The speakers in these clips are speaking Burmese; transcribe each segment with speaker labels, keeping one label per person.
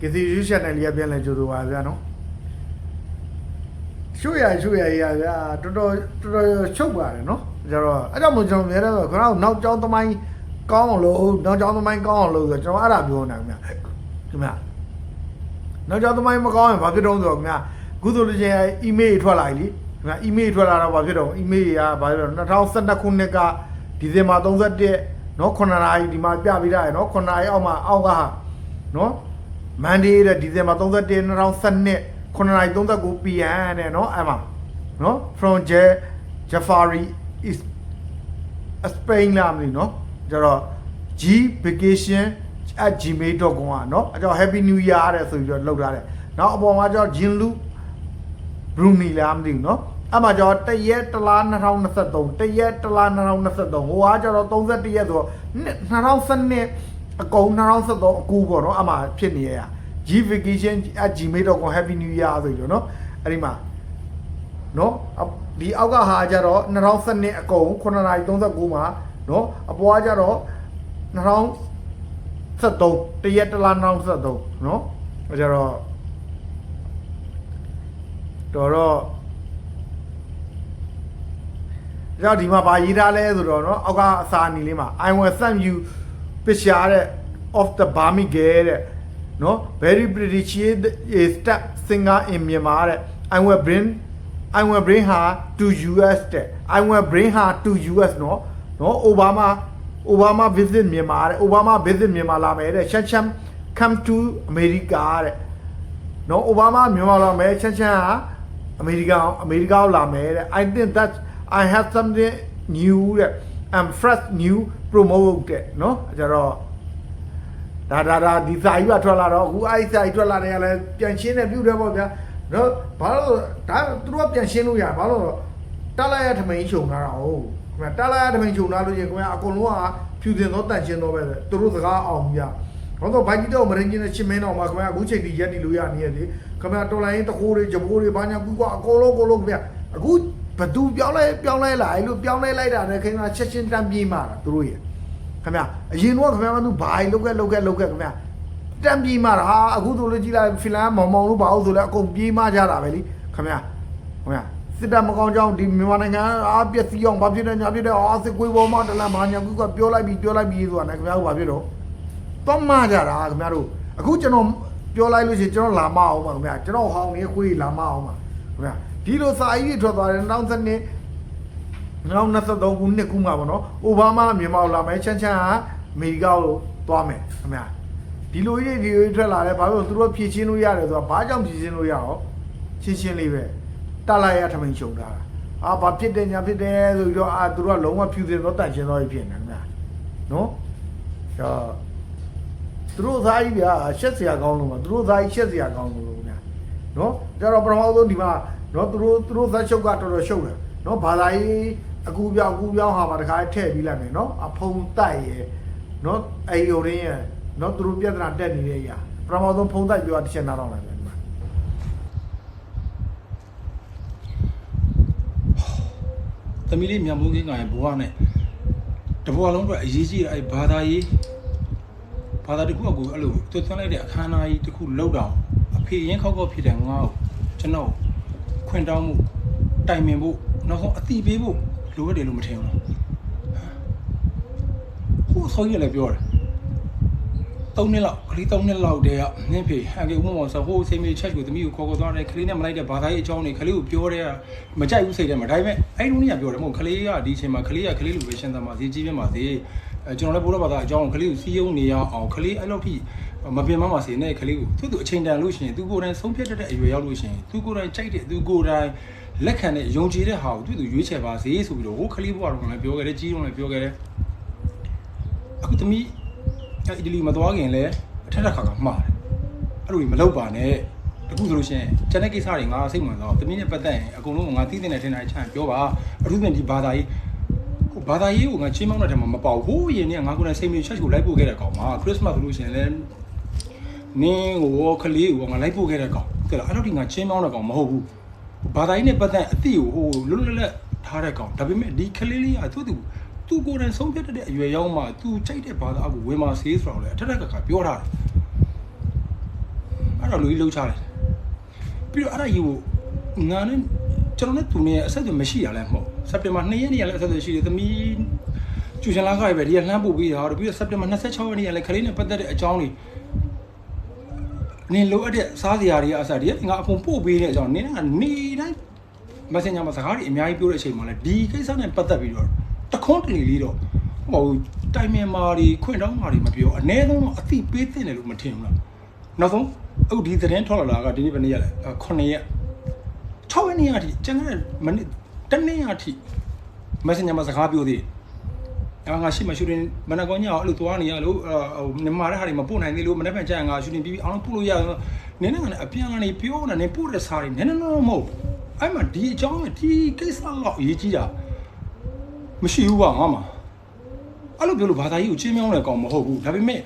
Speaker 1: ကစီယူချန်နယ်လေးကပြန်လဲကြိုးတော့ပါဗျာနော်ရွှေရရွှေရရဗျာတော်တော်တော်တော်ချုပ်ပါတယ်နော်ကျတော့အဲ့ကြောင့်မို့ကျွန်တော်မြဲတယ်ဆိုခဏနောက်ကျောင်းသမိုင်းကောင်းအောင်လို့နောက်ကျောင်းသမိုင်းကောင်းအောင်လို့ဆိုကျွန်တော်အဲ့ဒါပြောနေတာခင်ဗျခင်ဗျနောက်ကျောင်းသမိုင်းမကောင်းရင်ဘာဖြစ်တော့ဆိုတော့ခင်ဗျခုဆိုလို့ချင်း email ထွက်လာပြီလေခင်ဗျ email ထွက်လာတော့ဘာဖြစ်တော့ email ကဘာဖြစ်တော့2012ခုနှစ်ကဒီဇင်ဘာ31နော်9နာရီဒီမှာပြပေးထားရနော်9နာရီအောက်မှာအောက်ကဟာ နော် Monday တဲ့ဒီဇင်ဘာ31 2012 9:39 PM နဲ့เนาะအဲ့မှာเนาะ from Je Jafari is Spain လာမလို့เนาะကျတော့ G vacation at gmail.com อ่ะเนาะအကြောင်း happy new year တဲ့ဆိုပြီးတော့လောက်ထားတယ်နောက်အပေါ်မှာကျတော့ Jinlu Brunei လာမသိဘူးเนาะအဲ့မှာကျတော့တရက်တလား2023တရက်တလား2023ဟိုကကျတော့31ရက်ဆိုတော့2012 အကုန်2023အကူပေါ့เนาะအဲ့မှာဖြစ်နေရ G vacation at gmail.com happy new year ဆိုပြီးတော့เนาะအဲ့ဒီမှာเนาะဒီအောက်ကဟာကျတော့2012အကုန်9:39မှာเนาะအပေါ်ကကျတော့2023တရက်တလား2023เนาะအဲ့ကျတော့တော်တော့ကြောက်ဒီမှာဗာရေးထားလဲဆိုတော့เนาะအောက်ကအစာအနီလေးမှာ I will send you picture တဲ့ of the Burmese girl တဲ့နော် very pretty she is step singer in Myanmar တဲ့ I will bring I will bring her to US တဲ့ I will bring her to US နော်နော် Obama Obama visit Myanmar တဲ့ Obama visit Myanmar လာမယ်တဲ့ချမ်းချမ်း come to America တဲ့နော် Obama မြန်မာလာမယ်ချမ်းချမ်းကအမေရိကန်အမေရိကန်လာမယ်တဲ့ I think that I have something new တဲ့ I'm fresh new promote တဲ့နော်ကျတော့ဒါဒါဒါဒီစာကြီးကထွက်လာတော့အခုအဲ့ဒီစာကြီးထွက်လာတယ်ကလည်းပြန်ရှင်းတယ်ပြုတ်တယ်ပေါ့ဗျာနော်ဘာလို့ဒါသူတို့ကပြန်ရှင်းလို့ရဘာလို့တက်လိုက်ရထမိန်ချုံလာတာဟုတ်ခင်ဗျာတက်လိုက်ရထမိန်ချုံလာလို့ရင်ခင်ဗျာအကုန်လုံးကဖြူစင်သောတန့်ရှင်းသောပဲသူတို့စကားအောင်ကြီးရဘာလို့ဘိုက်ကြီးတော့မရင်းချင်းနဲ့ရှင်းမင်းတော့မှာခင်ဗျာအခုချိန်ဒီရက်တီလို့ရနေရလေခင်ဗျာတော်လိုင်းတကိုးတွေဂျပိုးတွေဘာညာကူကအကုန်လုံးအကုန်လုံးခင်ဗျာအခု ဘသူပြောင်းလဲပြောင်းလဲလာအဲ့လိုပြောင်းလဲလိုက်တာနဲ့ခင်ဗျာချက်ချင်းတန်းပြေးမှာသူတို့ရဲ့ခင်ဗျာအရင်တော့ခင်ဗျာကသူဘာလုတ်ခဲ့လုတ်ခဲ့လုတ်ခဲ့ခင်ဗျာတန်းပြေးမှာဟာအခုဆိုလို့ကြည့်လိုက်ဖီလန်မောင်မောင်လို့ဘာလို့ဆိုလဲအကုန်ပြေးမှကြတာပဲလေခင်ဗျာခင်ဗျာစစ်တပ်မကောင်းကြောင်းဒီမြန်မာနိုင်ငံအားပျက်စီးအောင်ဘာဖြစ်နေညာဖြစ်တယ်အာစစ်ကွေးပေါ်မှာတလန်ဘာညာကူကပြောလိုက်ပြီးပြောလိုက်ပြီးဆိုတာနဲ့ခင်ဗျာတို့ဘာဖြစ်တော့တော့မှကြတာခင်ဗျားတို့အခုကျွန်တော်ပြောလိုက်လို့ရှိရင်ကျွန်တော်လာမအောင်ပါခင်ဗျာကျွန်တော်ဟောင်းနေခွေးလာမအောင်ပါခင်ဗျာ ဒီလိုစာကြီးတွေထွက်သွားတယ်နောက်ဆက်နေနောက်23ခုနှစ်ခုမှပေါ့နော်အိုဘားမားမြန်မာလာမယ်ချမ်းချမ်းကအမေရိကကိုသွားမယ်ခင်ဗျာဒီလိုကြီးတွေဒီလိုကြီးထွက်လာတယ်ဘာလို့လဲသူတို့ဖြည့်ချင်းလို့ရတယ်ဆိုတော့ဘာကြောင့်ဖြည့်ချင်းလို့ရအောင်ရှင်းရှင်းလေးပဲတက်လိုက်ရထမိန်ရှုံတာအာဘာဖြစ်တယ်ညာဖြစ်တယ်ဆိုပြီးတော့အာသူတို့ကလုံးဝဖြူစင်တော့တန့်ရှင်းတော့ဖြစ်နေတယ်ခင်ဗျာနော်ဒါသူတို့သားကြီးဗျာရှက်စရာကောင်းလို့ပါသူတို့သားကြီးရှက်စရာကောင်းလို့ခင်ဗျာနော်ကြတော့ပထမဆုံးဒီမှာ နော်သူတို့သူတို့သက်ချုပ်ကတော်တော်ရှုပ်တယ်နော်ဘာသာရေးအကူပြောင်းအကူပြောင်းဟာပါတခါထည့်ပြီးလိုက်မယ်နော်အဖုံတိုက်ရယ်နော်အဲ့ယိုရင်းရယ်နော်သူတို့ပြဿနာတက်နေတဲ့အရာပထမဆုံးဖုံတိုက်ပြောတာတစ်ချက်နားတော့လိုက်မယ်ဒီမှာ
Speaker 2: သမီးလေးမြန်မိုးကင်းကရင်ဘဝနဲ့တဘဝလုံးအတွက်အရေးကြီးတဲ့အဲဘာသာရေးဘာသာတစ်ခုအကူအဲ့လိုသွတ်သွင်းလိုက်တဲ့အခမ်းအနားကြီးတစ်ခုလောက်တော့အဖေရင်ခောက်ခောက်ဖြစ်တဲ့ငါ့ကိုကျွန်တော် ခွင့်တောင်းမှုတိုင်ပင်ဖို့နောက်ဆုံးအတိပေးဖို့လိုရတယ်လို့မထင်ဘူးဟိုဆောကြီးလည်းပြောတယ်3နှစ်လောက်ကလေး3နှစ်လောက်တည်းကနင်းဖေဟန်ကေဥမမောင်ဆိုဟိုစိမေချက်ကိုသမီးကိုခေါ်ခေါ်သွားတယ်ကလေးနဲ့မလိုက်တဲ့ဘာသာရေးအကြောင်းတွေကလေးကိုပြောတဲ့မကြိုက်ဘူးစိတ်ထဲမှာဒါပေမဲ့အဲ့လိုနေရပြောတယ်မဟုတ်ကလေးကဒီအချိန်မှာကလေးကကလေးလိုပဲရှင်းသမှာဈေးကြီးပြမှာဈေးအဲကျွန်တော်လည်းဘိုးတော်ဘာသာအကြောင်းကလေးကိုစီးယုံနေရအောင်ကလေးအဲ့လိုထိ မပင်မမှာစီနဲ့ကလေးကိုသူ့သူအချိန်တန်လို့ရှိရင်သူကိုယ်တိုင်ဆုံးဖြတ်တတ်တဲ့အရွယ်ရောက်လို့ရှိရင်သူကိုယ်တိုင်ကြိုက်တဲ့သူကိုယ်တိုင်လက်ခံတဲ့ယုံကြည်တဲ့ဟာကိုသူ့သူရွေးချယ်ပါစေဆိုပြီးတော့ဟိုကလေးဘွားတော်ကလည်းပြောခဲ့တယ်ကြီးတော်လည်းပြောခဲ့တယ်အခုသမီးအဲ့အီတလီမသွားခင်လည်းအထက်ထက်ခါကမှားတယ်အဲ့လိုကြီးမလုပ်ပါနဲ့တခုဆိုလို့ရှိရင်ကျန်တဲ့ကိစ္စတွေငါစိတ်ဝင်စားတော့သမီးနဲ့ပတ်သက်ရင်အကုန်လုံးကငါသိတဲ့နဲ့ထင်တာချမ်းပြောပါအထူးသဖြင့်ဒီဘာသာရေးဟိုဘာသာရေးကိုငါချင်းမောင်းတဲ့ထဲမှာမပေါဟိုးရင်နဲ့ငါကိုယ်နဲ့စိတ်မျိုးချက်ကိုလိုက်ပို့ခဲ့တဲ့ကောင်မှာခရစ်စမတ်ဆိုလို့ရှိရင်လည်း နင်းကိုကလေးကိုငါလိုက်ပို့ခဲ့တဲ့ကောင်ကဲလားအဲ့လိုဒီငါချင်းမောင်းတဲ့ကောင်မဟုတ်ဘူးဘာသာရေးနဲ့ပတ်သက်အတိကိုဟိုလွတ်လွတ်လပ်လပ်ထားတဲ့ကောင်ဒါပေမဲ့ဒီကလေးလေးကသူ့သူသူကိုယ်တိုင်ဆုံးဖြတ်တဲ့အရွယ်ရောက်မှသူကြိုက်တဲ့ဘာသာအကူဝင်ပါစေးဆိုတော့လေအထက်ထက်ကပြောထားတယ်အဲ့တော့လူကြီးလှုပ်ချလိုက်ပြီးတော့အဲ့ဒါကြီးကိုငါနဲ့ကျွန်တော်နဲ့သူနဲ့အဆက်အသွယ်မရှိရလဲမဟုတ်စက်တင်ဘာ2ရက်နေ့ကလည်းအဆက်အသွယ်ရှိတယ်သမီးကျူရှင်လာခါပဲဒီကလှမ်းပို့ပြီးတာတော့ပြီးတော့စက်တင်ဘာ26ရက်နေ့ကလည်းခလေးနဲ့ပတ်သက်တဲ့အကြောင်းတွေ နင်လိုအပ်တဲ့စားစရာတွေအစားတည်းငါအကုန်ပို့ပေးတဲ့အကြောင်းနင်ကနေတိုင်း messenger မှာစကားတွေအများကြီးပြောတဲ့အချိန်မှာလည်းဒီကိစ္စနဲ့ပတ်သက်ပြီးတော့တခွန်းတလေလေးတော့ဟိုတိုင်မင်မာတွေခွင့်တောင်းမာတွေမပြောအ ਨੇ ဆုံးတော့အသိပေးတဲ့တယ်လို့မထင်ဘူးလားနောက်ဆုံးအခုဒီသတင်းထွက်လာတာကဒီနေ့ဘယ်နေ့ရလဲ9ရက်6ရက်နေ့အထိကျန်တဲ့မနေ့တနေ့အထိ messenger မှာစကားပြောသေးတယ်အာ ငါရှိမှရှူတင်မနက်ကောညအောင်အဲ့လိုသွားနေရလို့ဟိုနင်မာတဲ့ဟာတွေမပို့နိုင်သေးလို့မနေ့ကကြာငါရှူတင်ပြီးပြီးအောင်လို့ပို့လို့ရနင်းနဲ့ကနေအပြန်ကနေပြောနေနေပို့တဲ့စားတွေနည်းနည်းတော့မဟုတ်အဲ့မှာဒီအကြောင်းဒီကိစ္စတော့အရေးကြီးတာမရှိဘူးပါငါမှာအဲ့လိုပြောလို့ဘာသာရေးကိုချင်းမြောင်းတဲ့ကောင်မဟုတ်ဘူးဒါပေမဲ့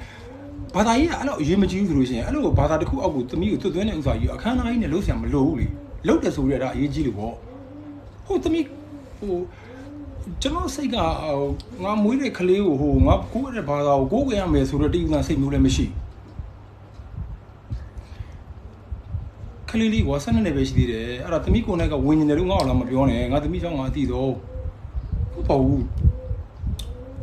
Speaker 2: ဘာသာရေးကအဲ့လိုအရေးမကြီးဘူးဆိုလို့ရှိရင်အဲ့လိုဘာသာတစ်ခုအောက်ကိုသမီးကိုသွတ်သွင်းတဲ့ဥစ္စာကြီးအခမ်းအနားကြီးနဲ့လှုပ်ရှားမလို့ဘူးလေလှုပ်တယ်ဆိုရတာအရေးကြီးလို့ပေါ့ဟိုသမီးဟို ကျွန်တော်စိတ်ကဟိုငါမွေးတဲ့ကလေးကိုဟိုငါကိုးရတဲ့ဘာသာကိုကိုးကြရမယ်ဆိုတော့တိကျစိတ်မျိုးလည်းမရှိကလေးလေးကဆန်းနေပဲရှိသေးတယ်အဲ့ဒါသမီးကိုယ်နဲ့ကဝင်းနေတယ်လို့ငါ့အောင်လာမပြောနဲ့ငါသမီးချောင်းငါအသိတော့ဟုတ်ပါဘူး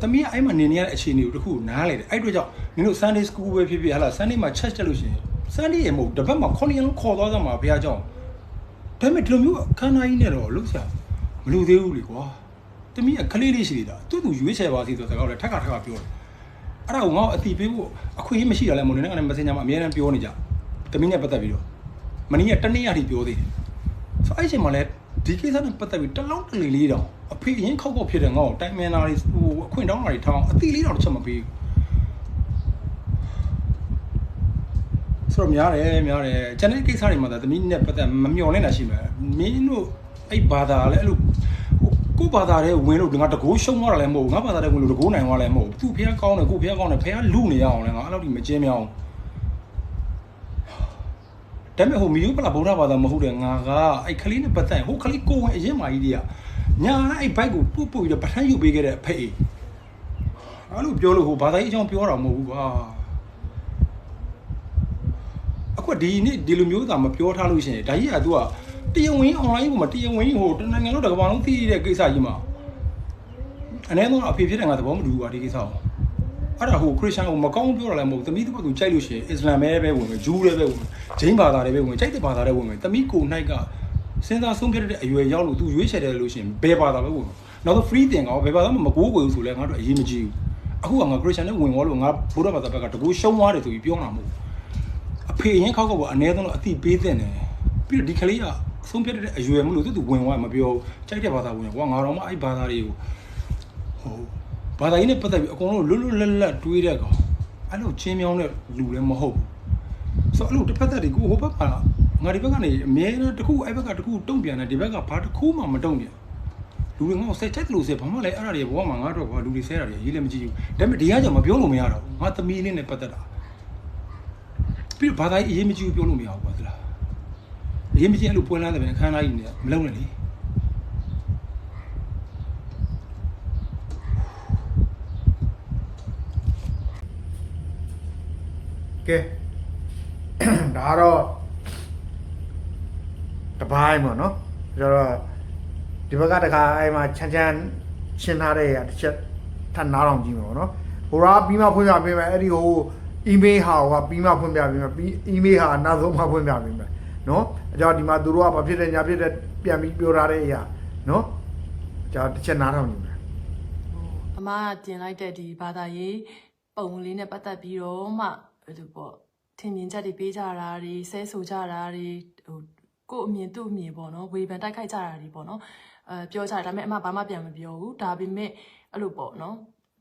Speaker 2: သမီးကအဲ့မှာနေနေရတဲ့အခြေအနေကိုတခုနားလေတယ်အဲ့အတွက်ကြောင့်နင်တို့ Sunday school ပဲဖြစ်ဖြစ်ဟာလား Sunday မှာ church တက်လို့ရှိရင် Sunday ရေမဟုတ်တစ်ပတ်မှာ9ရက်လုံးခေါ်သွားကြမှာဘုရားကျောင်းဒါပေမဲ့ဒီလိုမျိုးအခမ်းအနားကြီးနဲ့တော့လှုပ်ရှားမလို့သေးဘူးလေကွာတ မီးကကလေးလေးရှိနေတာသူ့သူရွေးချယ်ပါစီဆိုတော့စကားလည်းထက်ကထက်ကပြောတယ်အဲ့ဒါကိုငါ့အတီးပေးဖို့အခွင့်အရေးမရှိတာလဲမို့လို့လည်းငါလည်း messenger မှာအများအားပြောနေကြတမီးနဲ့ပတ်သက်ပြီးတော့မနီးကတနေ့ရထိပြောသေးတယ်ဆိုအဲ့အချိန်မှာလည်းဒီကိစ္စနဲ့ပတ်သက်ပြီးတလုံးတလေလေးတောင်အဖေအရင်ခောက်ခောက်ဖြစ်တယ်ငါ့ကိုတိုင်မန်နာတွေဟိုအခွင့်တောင်းတာတွေထောင်းအတီးလေးတောင်တစ်ချက်မပေးဘူးဆိုတော့များတယ်များတယ်ကျန်တဲ့ကိစ္စတွေမှာသာသမီးနဲ့ပတ်သက်မမျှော်လင့်တာရှိမှာမင်းတို့အဲ့ဘာသာလည်းအဲ့လို ကိုဘာသာတဲ့ဝင်လို့ငါတကိုးရှုံသွားတာလည်းမဟုတ်ဘူးငါဘာသာတဲ့ဝင်လို့တကိုးနိုင်သွားလည်းမဟုတ်ဘူးသူဖះကောင်းတယ်ကိုဖះကောင်းတယ်ဖះလူနေရအောင်လည်းငါအဲ့လိုဒီမကျင်းမြောင်းဒါပေမဲ့ဟိုမီယူပလာဗုဒ္ဓဘာသာမဟုတ်တဲ့ငါကအဲ့ခလေးနဲ့ပတ်သက်ဟိုခလေးကိုဝင်အရင်မာကြီးတွေကညာအဲ့ဘိုက်ကိုပုတ်ပုတ်ပြီးတော့ပထမ်းယူပေးခဲ့တဲ့အဖေအဲ့လိုပြောလို့ဟိုဘာသာရေးအကြောင်းပြောတာမဟုတ်ဘူးကွာအခုဒီနေ့ဒီလိုမျိုးသာမပြောထားလို့ရှိရင်ဒါကြီးက तू က တရားဝင် online ပေါ်မှာတရားဝင်ဟိုတနိုင်ငံလုံးတစ်ကမ္ဘာလုံးသိတဲ့ကိစ္စကြီးမှာအနည်းဆုံးအဖေဖြစ်တဲ့ငါသဘောမတူဘူးကွာဒီကိစ္စကိုအဲ့ဒါဟိုခရစ်ယာန်ကိုမကောင်းပြောတာလည်းမဟုတ်သမီးတစ်ပတ်ကိုကြိုက်လို့ရှိရင်အစ္စလာမ်ပဲပဲဝင်မယ်ဂျူးလည်းပဲဝင်ဂျိန်းဘာသာတွေပဲဝင်ကြိုက်တဲ့ဘာသာတွေဝင်မယ်သမီးကိုနိုင်ကစဉ်းစားဆုံးဖြတ်တဲ့အရွယ်ရောက်လို့ तू ရွေးချယ်တယ်လို့ရှိရင်ဘယ်ဘာသာပဲဝင်နောက်တော့ free တင်ကောဘယ်ဘာသာမှမကိုးကွယ်ဘူးဆိုလဲငါတို့အရေးမကြီးဘူးအခုကငါခရစ်ယာန်နဲ့ဝင်သွားလို့ငါဘုရားဘာသာဘက်ကတကူရှုံးသွားတယ်ဆိုပြီးပြောတာမဟုတ်အဖေရင်ခောက်ခောက်ကအနည်းဆုံးတော့အတိပေးတဲ့တယ်ပြီးတော့ဒီကလေးက ဆုံးဖြတ်တဲ့အရွယ်မလို့သူသူဝင်သွားမပြောကြိုက်တဲ့ဘာသာဝင်ကွာငါတော့မှအဲ့ဘာသာတွေကိုဟိုဘာသာရေးနဲ့ပတ်သက်ပြီးအကုန်လုံးလွတ်လွတ်လပ်လပ်တွေးတဲ့ကောင်အဲ့လိုချင်းမြောင်းတဲ့လူလည်းမဟုတ်ဘူးဆိုအဲ့လိုတစ်ဖက်သက်တွေကိုဟိုဘက်ကငါဒီဘက်ကနေအမြဲတမ်းတစ်ခုအဲ့ဘက်ကတစ်ခုတုံ့ပြန်တယ်ဒီဘက်ကဘာတစ်ခုမှမတုံ့ပြန်လူတွေငါ့ကိုဆက်ချက်လို့ဆက်ဘာမှလည်းအဲ့ဒါတွေဘောမှာငါတော့ကွာလူတွေဆဲတာတွေရေးလည်းမကြည့်ဘူးဒါပေမဲ့ဒီကကြောင့်မပြောလို့မရတော့ဘူးငါသမီးလေးနဲ့ပတ်သက်တာပြီးတော့ဘာသာရေးအရေးမကြည့်ဘူးပြောလို့မရဘူးကွာသလားအ ရင်မချင်းအဲ့လိုပွင့်လန်းတယ်ပဲအခမ်းအနားကြီးနေမလုံးနဲ့လေ
Speaker 1: ကဲဒါကတော့တပိုင်းပေါ့နော်ကျတော့ဒီဘက်ကတခါအဲ့မှာချမ်းချမ်းရှင်းထားတဲ့ရတစ်ချက်ထပ်နားအောင်ကြည့်မှာပေါ့နော်ဟိုရာပြီးမှဖွင့်ပြပေးမယ်အဲ့ဒီဟို email ဟာကပြီးမှဖွင့်ပြပေးမယ်ပြီး email ဟာနောက်ဆုံးမှဖွင့်ပြပေးမယ်နော် အကြောင်းဒီမှာသူတို့ကဘာဖြစ်တယ်ညာဖြစ်တယ်ပြန်ပြီးပြောထားတဲ့အရာနော်အကြောင်းတစ်ချက်နားထောင်ကြည့်မယ်
Speaker 3: အမကတင်လိုက်တဲ့ဒီဘာသာရေးပုံလေးနဲ့ပတ်သက်ပြီးတော့မှဘယ်လိုပေါ့ထင်မြင်ချက်တွေပေးကြတာတွေဆဲဆိုကြတာတွေဟိုကို့အမြင်သူ့အမြင်ပေါ့နော်ဝေဖန်တိုက်ခိုက်ကြတာတွေပေါ့နော်အဲပြောကြတယ်ဒါပေမဲ့အမဘာမှပြန်မပြောဘူးဒါပေမဲ့အဲ့လိုပေါ့နော်